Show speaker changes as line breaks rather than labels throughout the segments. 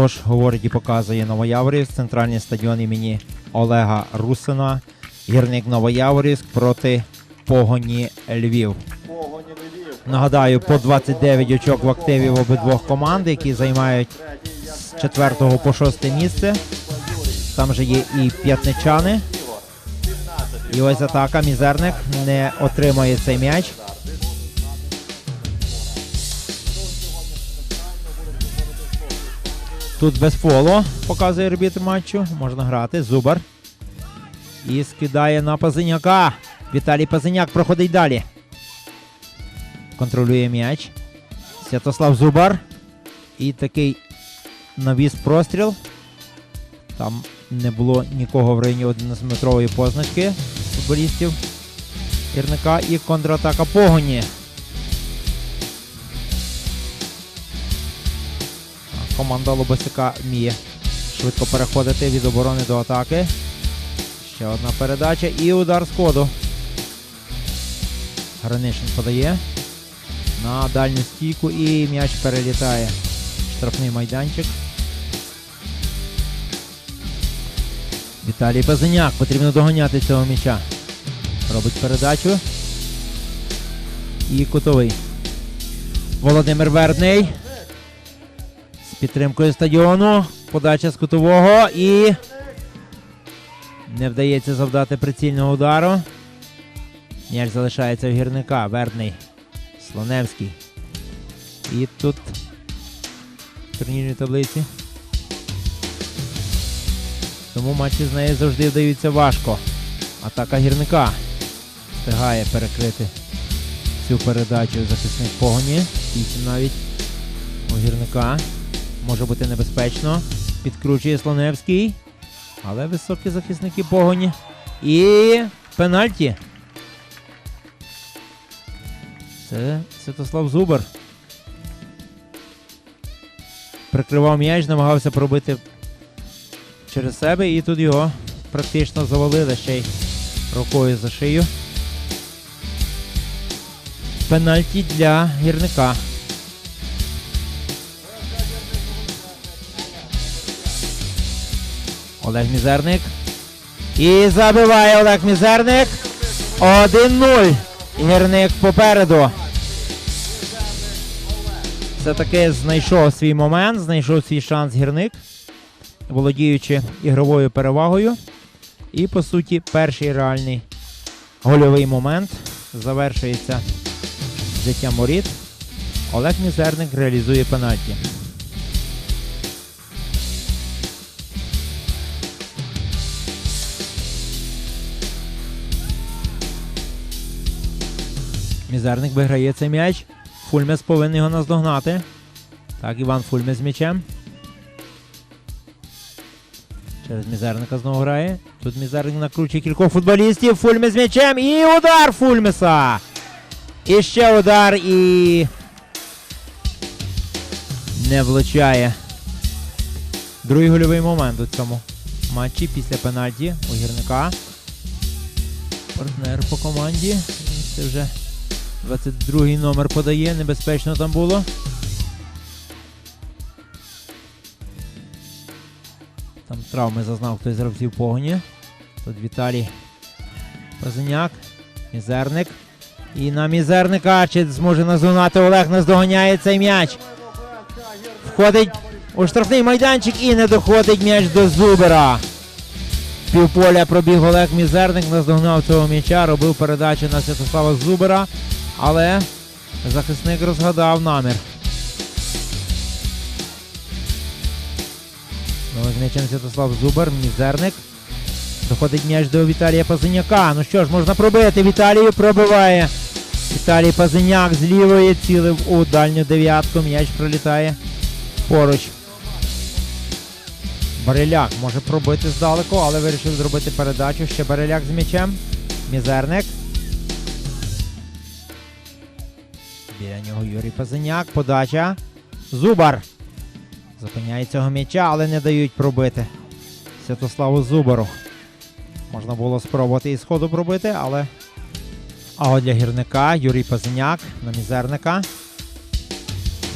Отож, говорить і показує Новояворівськ, центральний стадіон імені Олега Русина. Гірник Новояворівськ проти Погоні Львів. Нагадаю, по 29 очок в активі в обидвох команд, які займають з 4 по 6 місце. Там же є і п'ятничани. І ось атака. Мізерник не отримує цей м'яч. Тут без фолу, показує арбітр матчу. Можна грати. Зубар. І скидає на Пазиняка. Віталій Пазиняк проходить далі. Контролює м'яч. Святослав Зубар. І такий навіс простріл. Там не було нікого в районі 11-метрової позначки футболістів Ірника і контратака погоні. Команда Лобосика вміє швидко переходити від оборони до атаки. Ще одна передача і удар з ходу. Гранишин подає на дальню стійку і м'яч перелітає. Штрафний майданчик. Віталій Безеняк. Потрібно доганяти цього м'яча. Робить передачу. І кутовий. Володимир Вербний. Підтримкою стадіону. Подача з кутового і. Не вдається завдати прицільного удару. М'яч залишається у гірника. Вербний. Слоневський. І тут в турнірній таблиці. Тому матчі з нею завжди вдаються важко. Атака гірника встигає перекрити цю передачу захисник погоні. Вісім навіть у гірника. Може бути небезпечно. Підкручує Слоневський. Але високі захисники погоні. І пенальті. Це Святослав Зубар. Прикривав м'яч, намагався пробити через себе, і тут його практично завалили ще й рукою за шию. Пенальті для гірника. Олег Мізерник. І забиває Олег Мізерник. 1-0. Гірник попереду. Все-таки знайшов свій момент, знайшов свій шанс гірник, володіючи ігровою перевагою. І, по суті, перший реальний гольовий момент завершується взяттям воріт. Олег Мізерник реалізує пенальті. Мізерник виграє цей м'яч. Фульмес повинен його наздогнати. Так, Іван Фульмес з м'ячем. Через Мізерника знову грає. Тут Мізерник накручує кількох футболістів. Фульмес з м'ячем. І удар Фульмеса. І ще удар і. Не влучає. Другий гольовий момент у цьому матчі після пенальті у гірника. Партнер по команді. Це вже 22-й номер подає, небезпечно там було. Там травми зазнав хтось з гравців погоні. Тут Віталій Пазиняк, Мізерник. І на Мізерника чи зможе наздогнати Олег наздоганяє цей м'яч. Входить у штрафний майданчик і не доходить м'яч до Зубера. Півполя пробіг Олег Мізерник, наздогнав цього м'яча, робив передачу на Святослава Зубера, але захисник розгадав намір. З Святослав Зубер, Мізерник. Доходить м'яч до Віталія Пазиняка. Ну що ж, можна пробити. Віталію пробиває. Віталій Пазиняк з лівої цілив у дальню дев'ятку. М'яч пролітає поруч. Бареляк може пробити здалеку, але вирішив зробити передачу. Ще Бареляк з м'ячем. Мізерник. Біля нього Юрій Пазиняк. Подача. Зубар. Зупиняє цього м'яча, але не дають пробити. Святославу Зубару. Можна було спробувати і сходу пробити, але. А от для гірника Юрій Пазиняк на мізерника.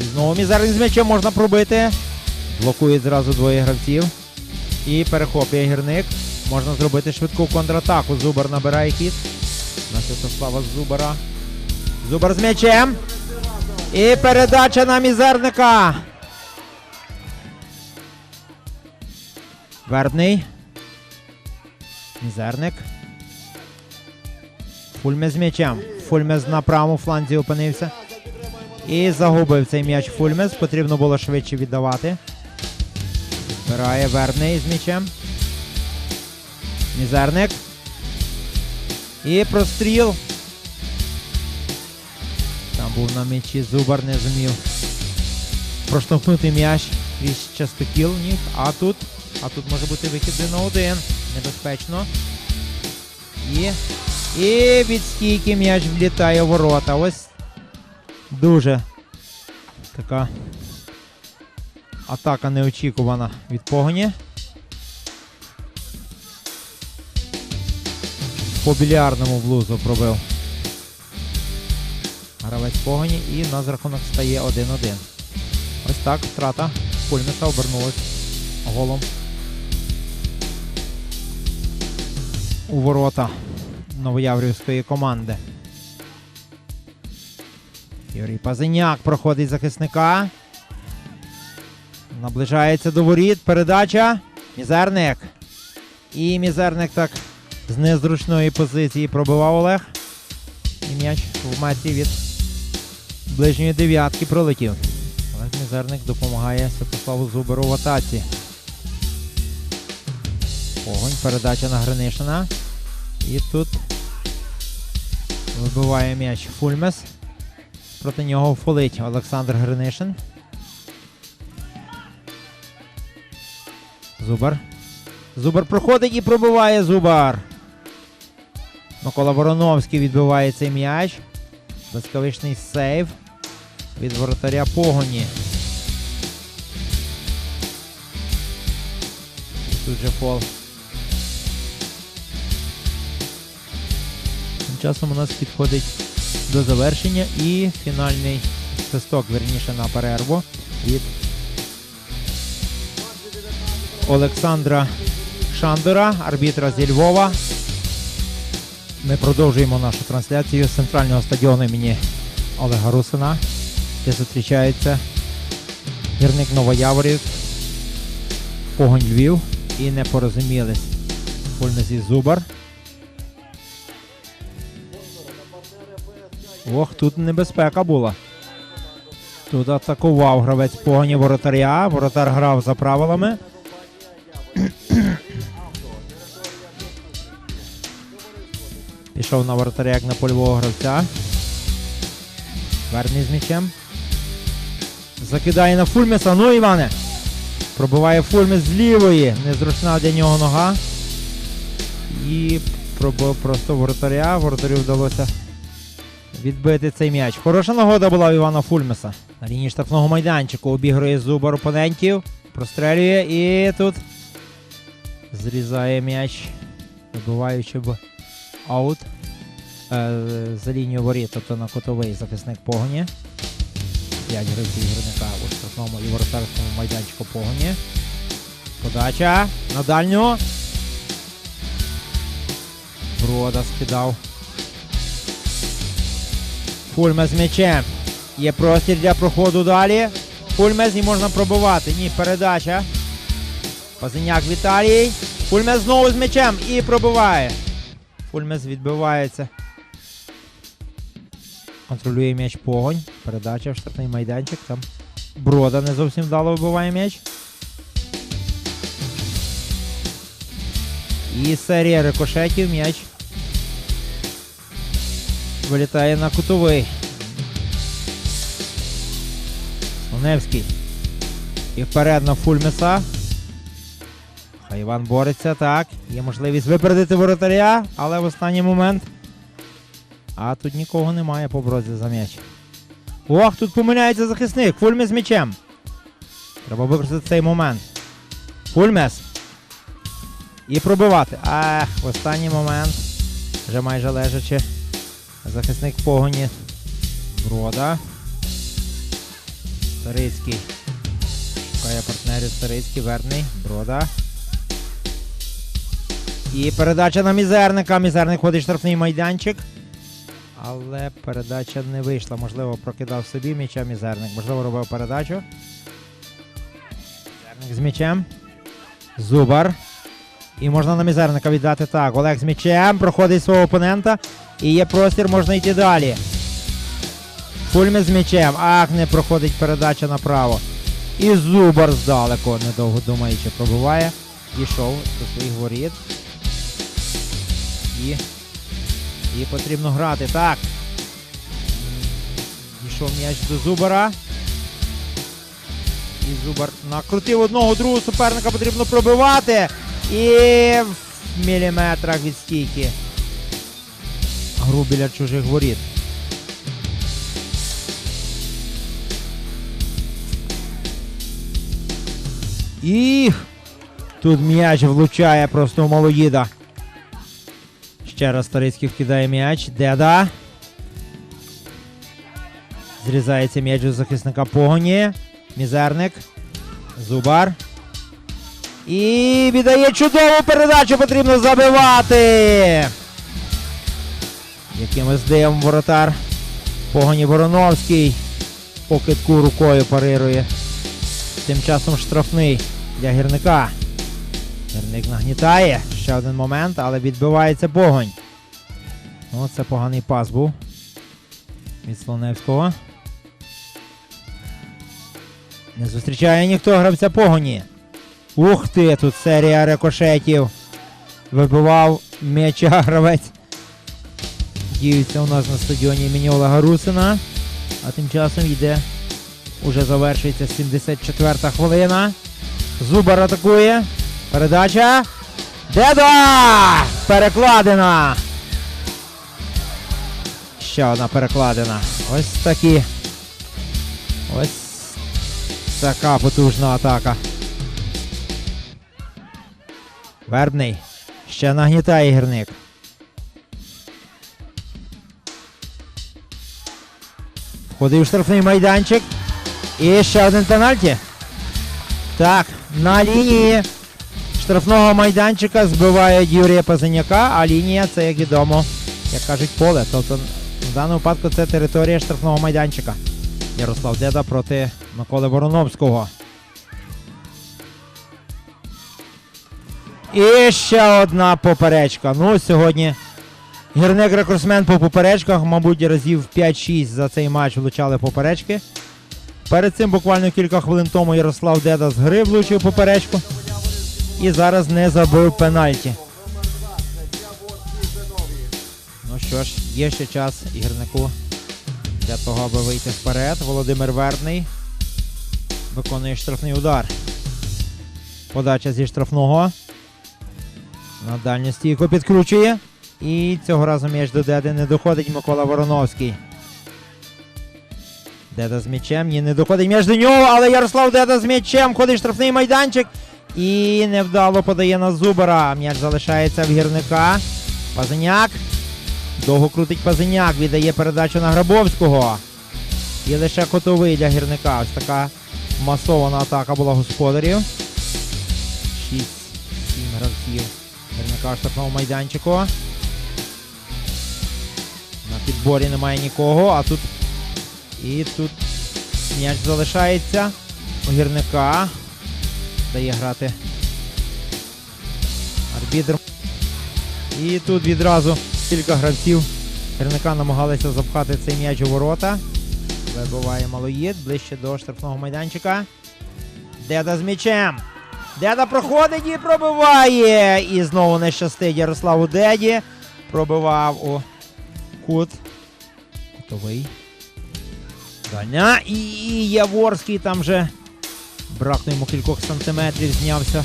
І знову мізерник з м'ячем можна пробити. Блокують зразу двоє гравців. І перехоплює гірник. Можна зробити швидку контратаку. Зубар набирає хід. На Святослава Зубара. Зубар з м'ячем. І передача на мізерника. Вербний. Мізерник. Фульмес з м'ячем. Фульмес на правому фланзі опинився. І загубив цей м'яч Фульмес. Потрібно було швидше віддавати. Збирає Вербний з м'ячем. Мізерник. І простріл. Був на м'ячі Зубар, не зумів проштовхнути м'яч крізь частокіл ніг. А тут, а тут може бути вихід один на один. Небезпечно. І, і від стійки м'яч влітає в ворота. Ось дуже така атака неочікувана від погоні. По більярдному блузу пробив. Гравець погоні і на рахунок стає 1-1. Ось так втрата Пульмеса обернулась голом у ворота новояврівської команди. Юрій Пазиняк проходить захисника. Наближається до воріт. Передача. Мізерник. І мізерник так з незручної позиції пробивав Олег. І м'яч в метрі від ближньої дев'ятки пролетів. Олег Мізерник допомагає Святославу Зуберу в атаці. Погонь, передача на Гринишина. І тут вибиває м'яч Фульмес. Проти нього фолить Олександр Гринишин. Зубар. Зубар проходить і пробиває Зубар. Микола Вороновський відбиває цей м'яч. Блискавичний сейв від воротаря погоні. Тут же фол. Тим часом у нас підходить до завершення і фінальний свисток, верніше на перерву від Олександра Шандора, арбітра зі Львова. Ми продовжуємо нашу трансляцію з центрального стадіону імені Олега Русина, де зустрічається гірник Новояворів, Погонь Львів і не порозумілись Фульмезі Зубар. Ох, тут небезпека була. Тут атакував гравець погоні воротаря. Воротар грав за правилами. Пішов на воротаря як на польового гравця. Верний з м'ячем. Закидає на Фульмеса. Ну, Іване. Пробиває Фульмес з лівої. Незручна для нього нога. І пробив просто воротаря. Воротарю вдалося відбити цей м'яч. Хороша нагода була у Івана Фульмеса. На лінії штрафного майданчику обігрує зубар опонентів. Прострелює і тут зрізає м'яч, вибиваючи б аут е, за лінію воріт, тобто на котовий захисник погоні. 5 гравців гірника у штрафному і воротарському майданчику погоні. Подача на дальню. Брода скидав. Фульмес з м'ячем. Є простір для проходу далі. Фульмес і можна пробивати. Ні, передача. Пазиняк Віталій. Фульмес знову з м'ячем і пробиває. Фульмес відбивається. Контролює м'яч погонь. Передача в штрафний майданчик. Там Брода не зовсім вдало вибиває м'яч. І серія рикошетів м'яч. Вилітає на кутовий. Слоневський. І вперед на Фульмеса. Хай Іван бореться, так. Є можливість випередити воротаря, але в останній момент. А тут нікого немає по брозі за м'яч. Ох, тут помиляється захисник. Фульмес з м'ячем. Треба використати цей момент. Фульмес. І пробивати. Ах, в останній момент. Вже майже лежачи. Захисник в погоні. Брода. Старицький. Шукає партнерів Старицький, Верний, Брода. І передача на мізерника. Мізерник ходить штрафний майданчик. Але передача не вийшла. Можливо, прокидав собі м'яча мізерник. Можливо, робив передачу. Мізерник з м'ячем. Зубар. І можна на мізерника віддати так. Олег з м'ячем. Проходить свого опонента. І є простір, можна йти далі. Фульми з м'ячем. Ах, не проходить передача направо. І Зубар здалеку, недовго думаючи, пробиває. Дійшов до своїх воріт. І. І потрібно грати. Так. Дійшов м'яч до Зубара. І Зубар накрутив одного другого суперника, потрібно пробивати. І в міліметрах від стійки. Гру біля чужих воріт. І тут м'яч влучає просто у малоїда. Ще раз Старицький вкидає м'яч. Деда. Зрізається м'яч у захисника погоні. Мізерник. Зубар. І віддає чудову передачу, потрібно забивати. Якимось дивом воротар. Погоні Вороновський. По китку рукою парирує. Тим часом штрафний для гірника. Гірник нагнітає. Ще один момент, але відбивається погонь. О, це поганий пас був. Від Слоневського. Не зустрічає ніхто гравця погоні. Ух ти, тут серія рикошетів. Вибивав м'яча гравець. Діються у нас на стадіоні імені Олега Русина. А тим часом йде. Уже завершується 74-та хвилина. Зубар атакує. Передача. Деда! Перекладина! Ще одна перекладина. Ось такі. Ось така потужна атака. Вербний. Ще нагнітає гірник. Входив штрафний майданчик. І ще один пенальті. Так, на лінії штрафного майданчика збивають Юрія Пазаняка, а лінія це, як відомо, як кажуть, поле. Тобто в даному випадку це територія штрафного майданчика. Ярослав Деда проти Миколи Вороновського. І ще одна поперечка. Ну, сьогодні гірник рекордсмен по поперечках, мабуть, разів 5-6 за цей матч влучали поперечки. Перед цим буквально кілька хвилин тому Ярослав Деда з гри влучив поперечку. І зараз не забив пенальті. Ну що ж, є ще час гірнику для того, аби вийти вперед. Володимир Вербний виконує штрафний удар. Подача зі штрафного. На дальню стійку підкручує. І цього разу м'яч до Деди не доходить Микола Вороновський. Деда з м'ячем. Ні, не доходить м'яч до нього, але Ярослав Деда з м'ячем ходить штрафний майданчик. І невдало подає на Зубара. М'яч залишається в гірника. Пазиняк. Довго крутить Пазиняк. Віддає передачу на Грабовського. І лише котовий для гірника. Ось така масована атака була господарів. 6-7 гравців. Гірника в штрафному майданчику. На підборі немає нікого, а тут. І тут м'яч залишається у гірника. Дає грати арбітр. І тут відразу кілька гравців гірника намагалися запхати цей м'яч у ворота. Вибиває малоїд ближче до штрафного майданчика. Деда з м'ячем. Деда проходить і пробиває. І знову не щастить Ярославу Деді. Пробивав у кут. Кутовий. Дальня. І Яворський там вже бракне йому кількох сантиметрів, знявся.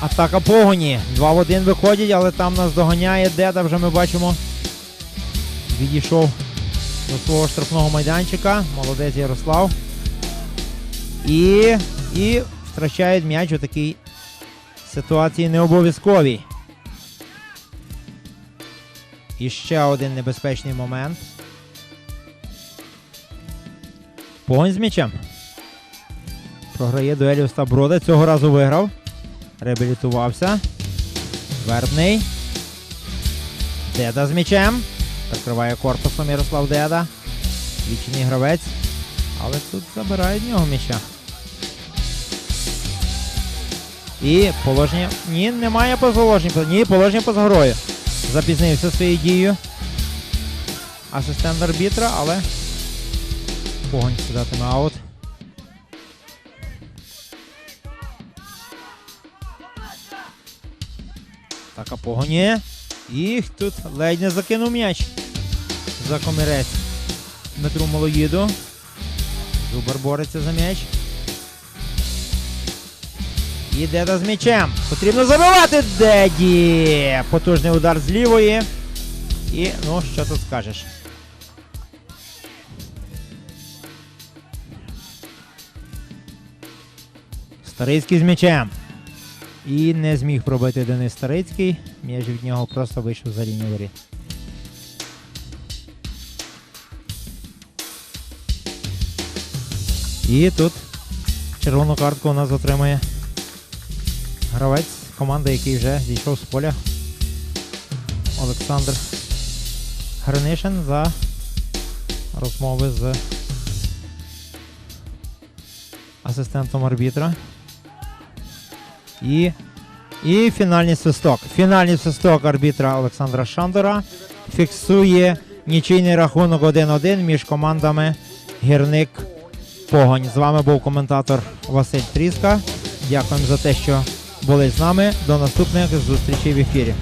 Атака погоні. 2 в 1 виходять, але там нас доганяє Деда, вже ми бачимо. Відійшов до свого штрафного майданчика. Молодець Ярослав. І, і втрачають м'яч у такій ситуації необов'язковій. І ще один небезпечний момент. Погонь з м'ячем. Програє дуелі Остап Брода. Цього разу виграв. Реабілітувався. Вербний. Деда з м'ячем. Прикриває корпусом Ярослав Деда. Вічний гравець. Але тут забирають в нього м'яча. І положення. Ні, немає положення. Ні, положення поза грою. Запізнився своєю дією. Асистент арбітра, але. Погонь сідатиме аут. Так, а погоні. І тут ледь не закинув м'яч. За комірець. Дмитру Малоїду. Зубар бореться за м'яч. І Деда з м'ячем. Потрібно забивати Деді. Потужний удар з лівої. І ну, що тут скажеш? Старицький з м'ячем. І не зміг пробити Денис Старицький. М'яч від нього просто вийшов за лінію воріт. І тут червону картку у нас отримує гравець команди, який вже зійшов з поля. Олександр Гринишин за розмови з асистентом арбітра. І, і фінальний свисток. Фінальний свисток арбітра Олександра Шандора фіксує нічийний рахунок 1-1 між командами Гірник Погонь. З вами був коментатор Василь Тріска. Дякуємо за те, що були з нами. До наступних зустрічей в ефірі.